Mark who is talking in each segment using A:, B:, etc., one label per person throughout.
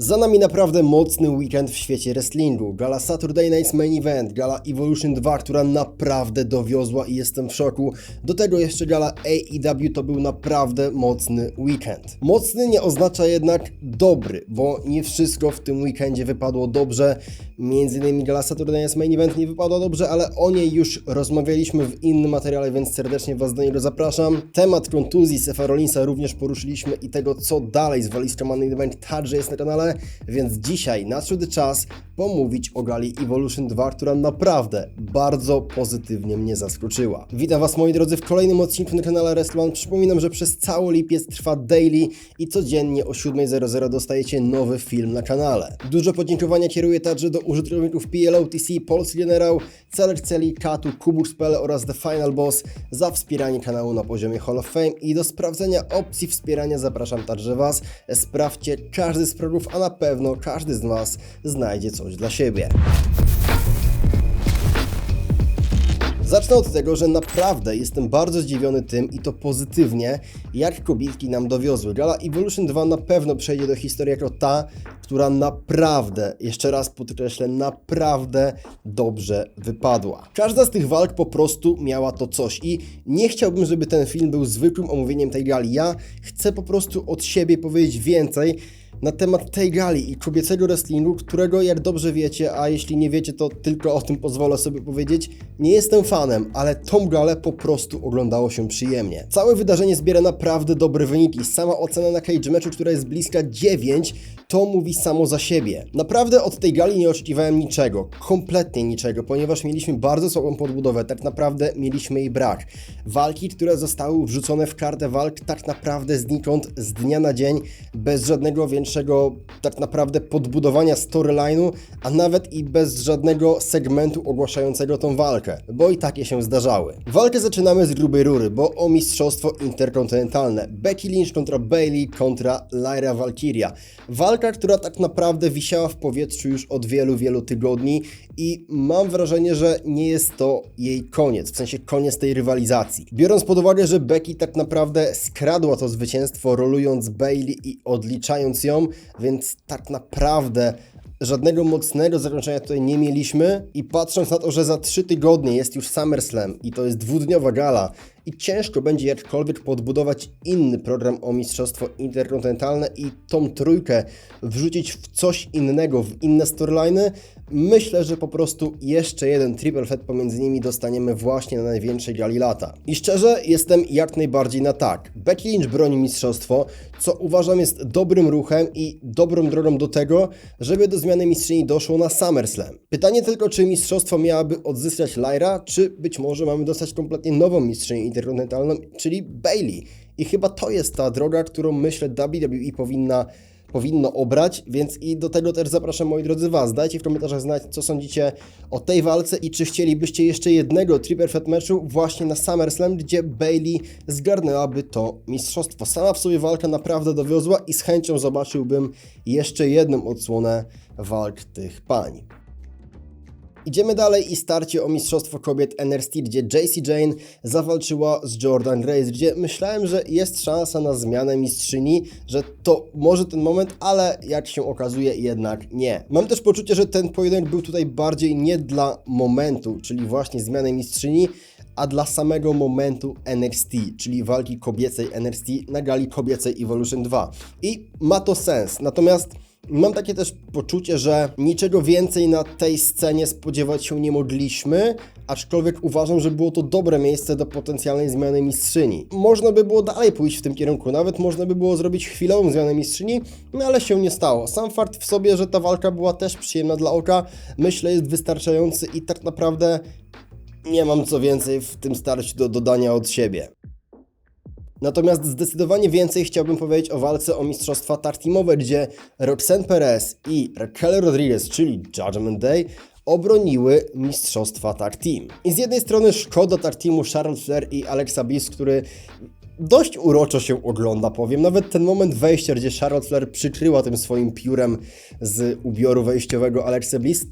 A: Za nami naprawdę mocny weekend w świecie wrestlingu. Gala Saturday Night's Main Event, gala Evolution 2, która naprawdę dowiozła i jestem w szoku. Do tego jeszcze gala AEW to był naprawdę mocny weekend. Mocny nie oznacza jednak dobry, bo nie wszystko w tym weekendzie wypadło dobrze. Między innymi gala Saturday Night's Main Event nie wypadła dobrze, ale o niej już rozmawialiśmy w innym materiale, więc serdecznie Was do niego zapraszam. Temat kontuzji Sefa Rollinsa również poruszyliśmy i tego, co dalej z walizką Main Event także jest na kanale, więc dzisiaj nadszedł czas pomówić o gali Evolution 2, która naprawdę bardzo pozytywnie mnie zaskoczyła. Witam Was moi drodzy w kolejnym odcinku na kanale Wrestling. Przypominam, że przez cały lipiec trwa daily i codziennie o 7.00 dostajecie nowy film na kanale. Duże podziękowania kieruję także do użytkowników PLOTC, Polski Generał, Celer Celi, Katu, Kubus.pl oraz The Final Boss za wspieranie kanału na poziomie Hall of Fame i do sprawdzenia opcji wspierania zapraszam także Was. Sprawdźcie każdy z progów, na pewno każdy z Was znajdzie coś dla siebie. Zacznę od tego, że naprawdę jestem bardzo zdziwiony tym i to pozytywnie, jak kobietki nam dowiozły. Gala Evolution 2 na pewno przejdzie do historii jako ta, która naprawdę, jeszcze raz podkreślę, naprawdę dobrze wypadła. Każda z tych walk po prostu miała to coś i nie chciałbym, żeby ten film był zwykłym omówieniem tej gali. Ja chcę po prostu od siebie powiedzieć więcej, na temat tej gali i kobiecego wrestlingu, którego jak dobrze wiecie, a jeśli nie wiecie, to tylko o tym pozwolę sobie powiedzieć, nie jestem fanem, ale tą galę po prostu oglądało się przyjemnie. Całe wydarzenie zbiera naprawdę dobre wyniki. Sama ocena na cage meczu, która jest bliska 9, to mówi samo za siebie. Naprawdę od tej gali nie oczekiwałem niczego, kompletnie niczego, ponieważ mieliśmy bardzo słabą podbudowę, tak naprawdę mieliśmy jej brak. Walki, które zostały wrzucone w kartę walk, tak naprawdę znikąd, z dnia na dzień, bez żadnego większego, tak naprawdę podbudowania storyline'u, a nawet i bez żadnego segmentu ogłaszającego tą walkę, bo i takie się zdarzały. Walkę zaczynamy z grubej rury, bo o mistrzostwo interkontynentalne. Becky Lynch kontra Bailey kontra Lyra Valkyria. Walka, która tak naprawdę wisiała w powietrzu już od wielu, wielu tygodni i mam wrażenie, że nie jest to jej koniec, w sensie koniec tej rywalizacji. Biorąc pod uwagę, że Becky tak naprawdę skradła to zwycięstwo rolując Bailey i odliczając ją, więc tak naprawdę żadnego mocnego zakończenia tutaj nie mieliśmy i patrząc na to, że za trzy tygodnie jest już SummerSlam i to jest dwudniowa gala i ciężko będzie jakkolwiek podbudować inny program o mistrzostwo interkontynentalne i tą trójkę wrzucić w coś innego, w inne storyliny, myślę, że po prostu jeszcze jeden triple threat pomiędzy nimi dostaniemy właśnie na największej gali lata. I szczerze, jestem jak najbardziej na tak. Becky Lynch broni mistrzostwo, co uważam jest dobrym ruchem i dobrą drogą do tego, żeby do zmiany mistrzyni doszło na SummerSlam. Pytanie tylko, czy mistrzostwo miałaby odzyskać Lyra, czy być może mamy dostać kompletnie nową mistrzynię interkontynentalną, czyli Bailey. I chyba to jest ta droga, którą myślę WWE powinna powinno obrać, więc i do tego też zapraszam moi drodzy Was. Dajcie w komentarzach znać, co sądzicie o tej walce i czy chcielibyście jeszcze jednego triple threat meczu właśnie na SummerSlam, gdzie Bailey zgarnęłaby to mistrzostwo. Sama w sobie walka naprawdę dowiozła i z chęcią zobaczyłbym jeszcze jedną odsłonę walk tych pań. Idziemy dalej i starcie o Mistrzostwo Kobiet NXT, gdzie JC Jane zawalczyła z Jordan Grace, gdzie myślałem, że jest szansa na zmianę mistrzyni, że to może ten moment, ale jak się okazuje jednak nie. Mam też poczucie, że ten pojedynek był tutaj bardziej nie dla momentu, czyli właśnie zmiany mistrzyni, a dla samego momentu NXT, czyli walki kobiecej NXT na gali kobiecej Evolution 2. I ma to sens. Natomiast Mam takie też poczucie, że niczego więcej na tej scenie spodziewać się nie mogliśmy, aczkolwiek uważam, że było to dobre miejsce do potencjalnej zmiany mistrzyni. Można by było dalej pójść w tym kierunku, nawet można by było zrobić chwilową zmianę mistrzyni, no ale się nie stało. Sam fakt w sobie, że ta walka była też przyjemna dla oka, myślę jest wystarczający i tak naprawdę nie mam co więcej w tym starciu do dodania od siebie. Natomiast zdecydowanie więcej chciałbym powiedzieć o walce o mistrzostwa tag teamowe, gdzie Roxanne Perez i Raquel Rodriguez, czyli Judgment Day, obroniły mistrzostwa tag team. I z jednej strony szkoda tag teamu Charlotte Flair i Alexa Bliss, który dość uroczo się ogląda, powiem. Nawet ten moment wejścia, gdzie Charlotte Flair przykryła tym swoim piórem z ubioru wejściowego Alexa Bliss,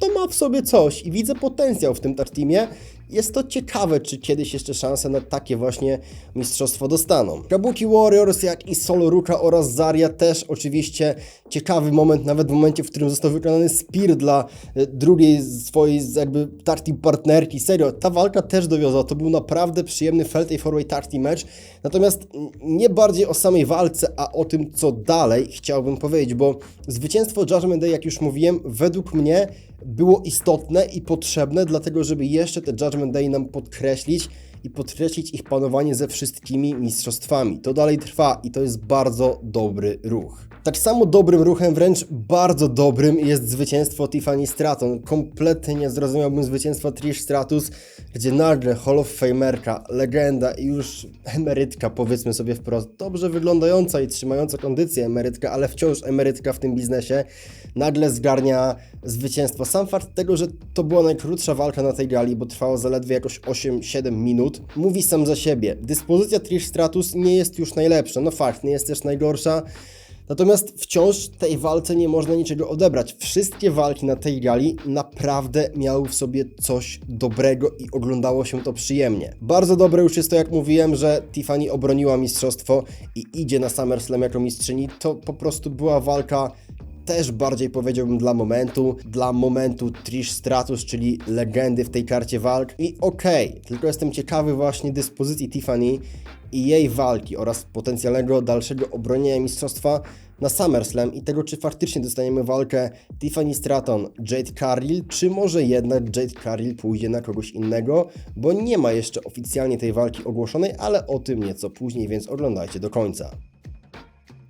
A: to ma w sobie coś i widzę potencjał w tym tag teamie jest to ciekawe, czy kiedyś jeszcze szanse na takie właśnie mistrzostwo dostaną. Kabuki Warriors, jak i Solo Ruka oraz Zarya też oczywiście ciekawy moment, nawet w momencie, w którym został wykonany spear dla e, drugiej swojej jakby tarty partnerki. Serio, ta walka też dowiozła, to był naprawdę przyjemny Felt Four-Way tarty match, natomiast nie bardziej o samej walce, a o tym, co dalej chciałbym powiedzieć, bo zwycięstwo Judgment Day, jak już mówiłem, według mnie było istotne i potrzebne, dlatego żeby jeszcze te Judgment Day nam podkreślić i podkreślić ich panowanie ze wszystkimi mistrzostwami. To dalej trwa i to jest bardzo dobry ruch. Tak samo dobrym ruchem, wręcz bardzo dobrym jest zwycięstwo Tiffany Stratton. Kompletnie nie zrozumiałbym zwycięstwa Trish Stratus, gdzie nagle Hall of Famerka, legenda i już emerytka, powiedzmy sobie wprost, dobrze wyglądająca i trzymająca kondycję emerytka, ale wciąż emerytka w tym biznesie, nagle zgarnia zwycięstwo. Sam fakt tego, że to była najkrótsza walka na tej gali, bo trwało zaledwie jakoś 8-7 minut, mówi sam za siebie. Dyspozycja Trish Stratus nie jest już najlepsza, no fakt, nie jest też najgorsza, Natomiast wciąż tej walce nie można niczego odebrać. Wszystkie walki na tej gali naprawdę miały w sobie coś dobrego i oglądało się to przyjemnie. Bardzo dobre już jest to, jak mówiłem, że Tiffany obroniła mistrzostwo i idzie na SummerSlam jako mistrzyni. To po prostu była walka też bardziej powiedziałbym dla momentu, dla momentu Trish Stratus, czyli legendy w tej karcie walk. I okej, okay, tylko jestem ciekawy właśnie dyspozycji Tiffany i jej walki oraz potencjalnego dalszego obronienia mistrzostwa na SummerSlam i tego, czy faktycznie dostaniemy walkę Tiffany Stratton, Jade Cargill, czy może jednak Jade Cargill pójdzie na kogoś innego, bo nie ma jeszcze oficjalnie tej walki ogłoszonej, ale o tym nieco później, więc oglądajcie do końca.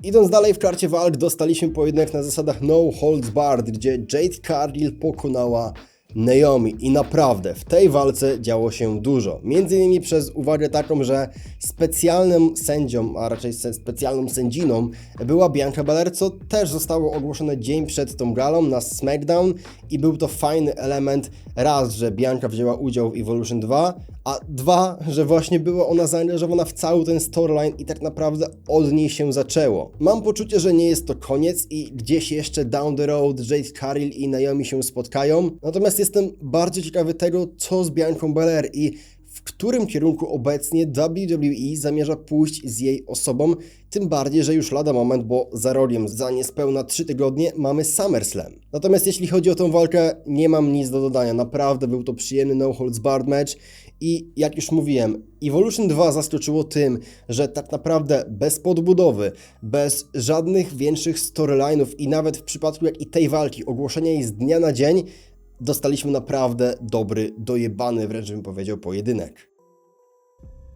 A: Idąc dalej w karcie walk, dostaliśmy pojedynek na zasadach No Holds Barred, gdzie Jade Cargill pokonała Naomi i naprawdę w tej walce działo się dużo. Między innymi przez uwagę taką, że specjalnym sędzią, a raczej specjalną sędziną była Bianca Belair, co też zostało ogłoszone dzień przed tą galą na SmackDown i był to fajny element raz, że Bianca wzięła udział w Evolution 2, a dwa, że właśnie była ona zaangażowana w cały ten storyline i tak naprawdę od niej się zaczęło. Mam poczucie, że nie jest to koniec i gdzieś jeszcze down the road Jade Cargill i Naomi się spotkają, natomiast jestem bardzo ciekawy tego, co z Bianką Belair i którym kierunku obecnie WWE zamierza pójść z jej osobą, tym bardziej, że już lada moment, bo za rogiem za niespełna 3 tygodnie mamy SummerSlam. Natomiast jeśli chodzi o tą walkę, nie mam nic do dodania. Naprawdę był to przyjemny no holds barred match i jak już mówiłem, Evolution 2 zaskoczyło tym, że tak naprawdę bez podbudowy, bez żadnych większych storyline'ów i nawet w przypadku jak i tej walki, ogłoszenia jej z dnia na dzień, dostaliśmy naprawdę dobry, dojebany, wręcz bym powiedział, pojedynek.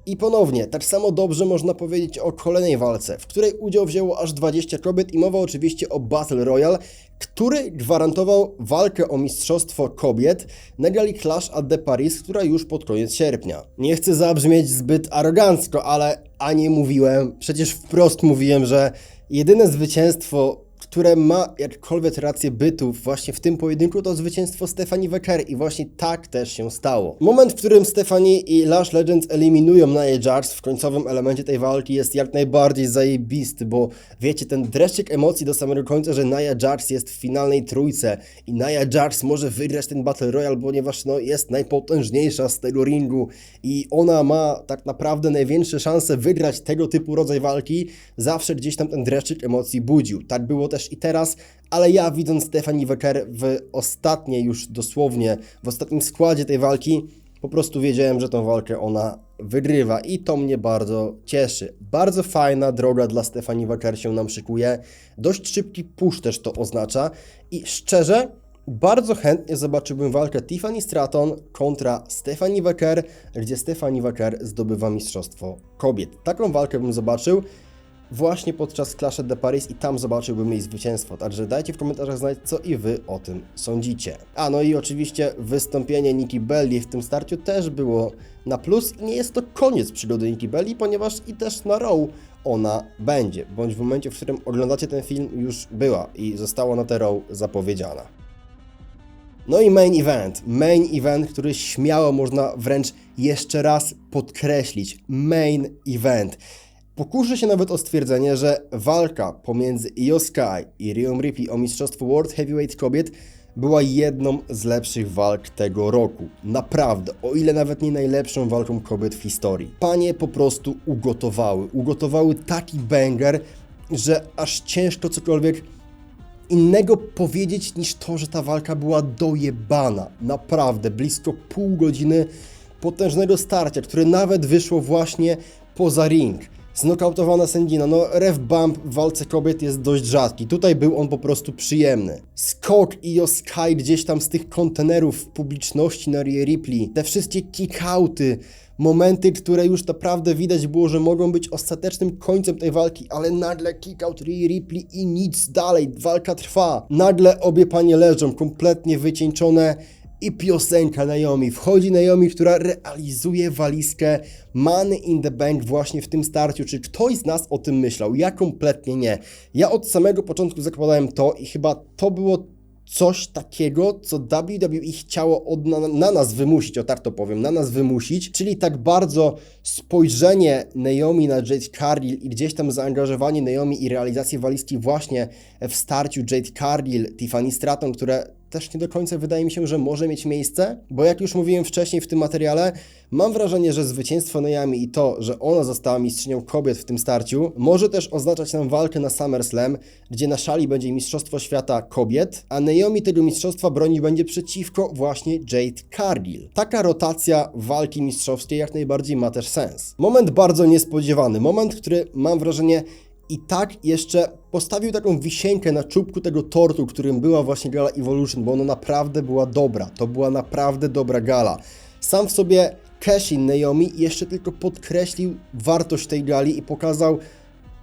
A: I ponownie, tak samo dobrze można powiedzieć o kolejnej walce, w której udział wzięło aż 20 kobiet i mowa oczywiście o Battle Royale, który gwarantował walkę o mistrzostwo kobiet na gali Clash at the Paris, która już pod koniec sierpnia. Nie chcę zabrzmieć zbyt arogancko, ale a nie mówiłem, przecież wprost mówiłem, że jedyne zwycięstwo które ma jakkolwiek rację bytu właśnie w tym pojedynku, to zwycięstwo Stefani Wecker i właśnie tak też się stało. Moment, w którym Stefani i Lash Legends eliminują Nia Jax w końcowym elemencie tej walki jest jak najbardziej zajebisty, bo wiecie, ten dreszczyk emocji do samego końca, że Nia Jax jest w finalnej trójce i Nia Jax może wygrać ten Battle Royale, ponieważ no, jest najpotężniejsza z tego ringu i ona ma tak naprawdę największe szanse wygrać tego typu rodzaj walki, zawsze gdzieś tam ten dreszczyk emocji budził. Tak było też i teraz, ale ja widząc Stephanie Wecker w ostatniej już dosłownie, w ostatnim składzie tej walki, po prostu wiedziałem, że tą walkę ona wygrywa i to mnie bardzo cieszy. Bardzo fajna droga dla Stefani Wecker się nam szykuje. Dość szybki push też to oznacza i szczerze, bardzo chętnie zobaczyłbym walkę Tiffany Stratton kontra Stephanie Wecker, gdzie Stephanie Wecker zdobywa mistrzostwo kobiet. Taką walkę bym zobaczył właśnie podczas Clash de Paris i tam zobaczyłbym jej zwycięstwo. Także dajcie w komentarzach znać, co i wy o tym sądzicie. A no i oczywiście wystąpienie Nikki Belli w tym starciu też było na plus i nie jest to koniec przygody Nikki Belli, ponieważ i też na Raw ona będzie, bądź w momencie, w którym oglądacie ten film już była i została na te Raw zapowiedziana. No i main event. Main event, który śmiało można wręcz jeszcze raz podkreślić. Main event Pokuszę się nawet o stwierdzenie, że walka pomiędzy Io Sky i Rhea Ripley o mistrzostwo World Heavyweight kobiet była jedną z lepszych walk tego roku. Naprawdę, o ile nawet nie najlepszą walką kobiet w historii. Panie po prostu ugotowały. Ugotowały taki banger, że aż ciężko cokolwiek innego powiedzieć niż to, że ta walka była dojebana. Naprawdę, blisko pół godziny potężnego starcia, które nawet wyszło właśnie poza ring. Znokautowana sędzina, no ref bump w walce kobiet jest dość rzadki, tutaj był on po prostu przyjemny. Skok Io Sky gdzieś tam z tych kontenerów w publiczności na Rhea Ripley, te wszystkie kickouty, momenty, które już naprawdę widać było, że mogą być ostatecznym końcem tej walki, ale nagle kickout Rhea Ripley i nic dalej, walka trwa. Nagle obie panie leżą, kompletnie wycieńczone i piosenka Naomi. Wchodzi Naomi, która realizuje walizkę Money in the Bank właśnie w tym starciu. Czy ktoś z nas o tym myślał? Ja kompletnie nie. Ja od samego początku zakładałem to i chyba to było coś takiego, co WWE chciało od, na, na nas wymusić, o tak to powiem, na nas wymusić, czyli tak bardzo spojrzenie Naomi na Jade Cargill i gdzieś tam zaangażowanie Naomi i realizację walizki właśnie w starciu Jade Cargill, Tiffany Stratton, które też nie do końca wydaje mi się, że może mieć miejsce, bo jak już mówiłem wcześniej w tym materiale, mam wrażenie, że zwycięstwo Naomi i to, że ona została mistrzynią kobiet w tym starciu, może też oznaczać nam walkę na SummerSlam, gdzie na szali będzie Mistrzostwo Świata Kobiet, a Naomi tego mistrzostwa bronić będzie przeciwko właśnie Jade Cargill. Taka rotacja walki mistrzowskiej jak najbardziej ma też sens. Moment bardzo niespodziewany, moment, który mam wrażenie i tak jeszcze postawił taką wisienkę na czubku tego tortu, którym była właśnie gala Evolution, bo ona naprawdę była dobra. To była naprawdę dobra gala. Sam w sobie Cashin Naomi jeszcze tylko podkreślił wartość tej gali i pokazał,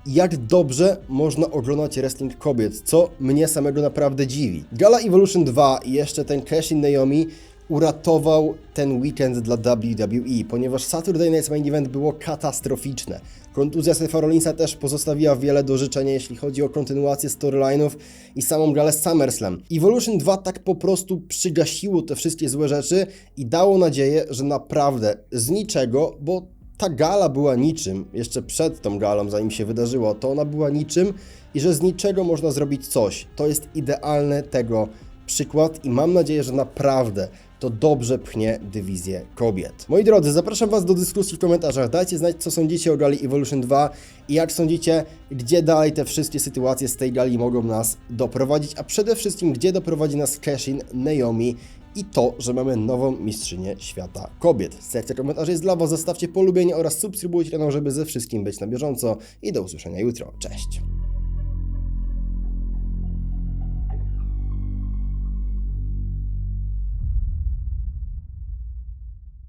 A: jak dobrze można oglądać wrestling kobiet, co mnie samego naprawdę dziwi. Gala Evolution 2 i jeszcze ten Cashin Naomi uratował ten weekend dla WWE, ponieważ Saturday Night's Main Event było katastroficzne. Kontuzja Sefa Rollinsa też pozostawiła wiele do życzenia, jeśli chodzi o kontynuację storyline'ów i samą galę SummerSlam. Evolution 2 tak po prostu przygasiło te wszystkie złe rzeczy i dało nadzieję, że naprawdę z niczego, bo ta gala była niczym, jeszcze przed tą galą, zanim się wydarzyło, to ona była niczym i że z niczego można zrobić coś. To jest idealny tego przykład i mam nadzieję, że naprawdę to dobrze pchnie dywizję kobiet. Moi drodzy, zapraszam Was do dyskusji w komentarzach. Dajcie znać, co sądzicie o gali Evolution 2 i jak sądzicie, gdzie dalej te wszystkie sytuacje z tej gali mogą nas doprowadzić, a przede wszystkim, gdzie doprowadzi nas Cashin, Naomi i to, że mamy nową mistrzynię świata kobiet. Sekcja komentarzy jest dla Was, zostawcie polubienie oraz subskrybujcie kanał, żeby ze wszystkim być na bieżąco i do usłyszenia jutro. Cześć!